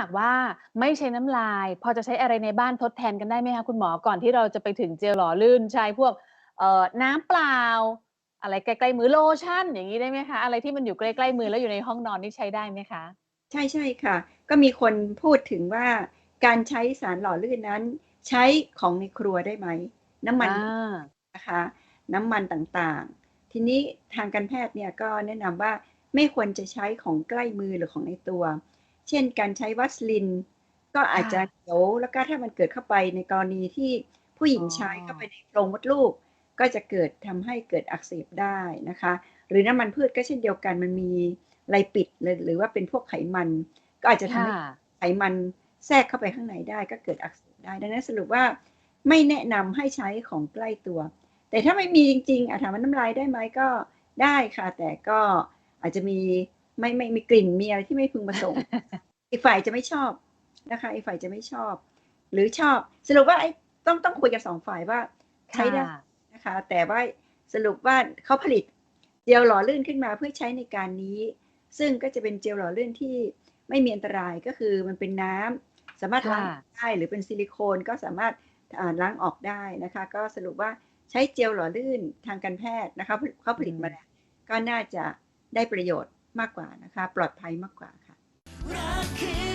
ากว่าไม่ใช้น้ำลาย พอจะใช้อะไรในบ้านทดแทนกันได้ไหมคะคุณหมอก่อนที่เราจะไปถึงเจลหล่อลื่นใช้พวกเอ่อน้ำเปล่า อะไรใกล้ๆมือโลชั่น อย่างนี้ได้ไหมคะ อะไรที่มันอยู่ใกล้ๆมือแล้วอยู่ในห้องนอนนี่ใช้ได้ไหมคะ ใช่ใช่ค่ะ ก็มีคนพูดถึงว่าการใช้สารหล่อลื่นนั้น ใช้ของในครัวได้ไหม น้ำมันนะคะน้ำมันต่างๆ ทีนี้ทางการแพทย์เนี่ยก็แนะนำว่าไม่ควรจะใช้ของใกล้มือหรือของในตัว เช่นการใช้วัสลิน ก็อาจจะค่ะเหนียวแล้วก็ถ้ามันเกิดเข้าไปในกรณีที่ผู้หญิงอ๋อใช้เข้าไปในโพรงมดลูก ก็จะเกิดทำให้เกิดอักเสบได้นะคะ หรือน้ำมันพืชก็เช่นเดียวกันมันมีไรปิดเลยหรือว่าเป็นพวกไขมัน ก็อาจจะทำค่ะให้ไขมันแทรกเข้าไปข้างในได้ก็เกิดอักเสบได้ดังนั้นสรุปว่าไม่แนะนำให้ใช้ของใกล้ตัว แต่ถ้าไม่มีจริงๆอาถามว่าน้ำลายได้ไหมก็ได้ค่ะ แต่ก็อาจจะมี ไม่ไม่มีกลิ่นมีอะไรที่ไม่พึงประสงค์อีกฝ่ายจะไม่ชอบนะคะอีกฝ่ายจะไม่ชอบ หรือชอบสรุปว่าไอ้ต้องต้องคุยกับสองฝ่ายว่าใช้ได้ค่ะนะคะ แต่ว่าสรุปว่าเขาผลิตเจลหล่อลื่นขึ้นมาเพื่อใช้ในการนี้ ซึ่งก็จะเป็นเจลหล่อลื่นที่ไม่มีอันตรายก็คือมันเป็นน้ำสามารถล้างค่ะได้หรือเป็นซิลิโคนก็สามารถอ่าล้างออกได้นะคะ ก็สรุปว่าใช้เจลหล่อลื่นทางการแพทย์นะคะเขาผลิตมาแล้วก็น่าจะได้ประโยชน์ มากกว่านะคะ ปลอดภัยมากกว่าค่ะ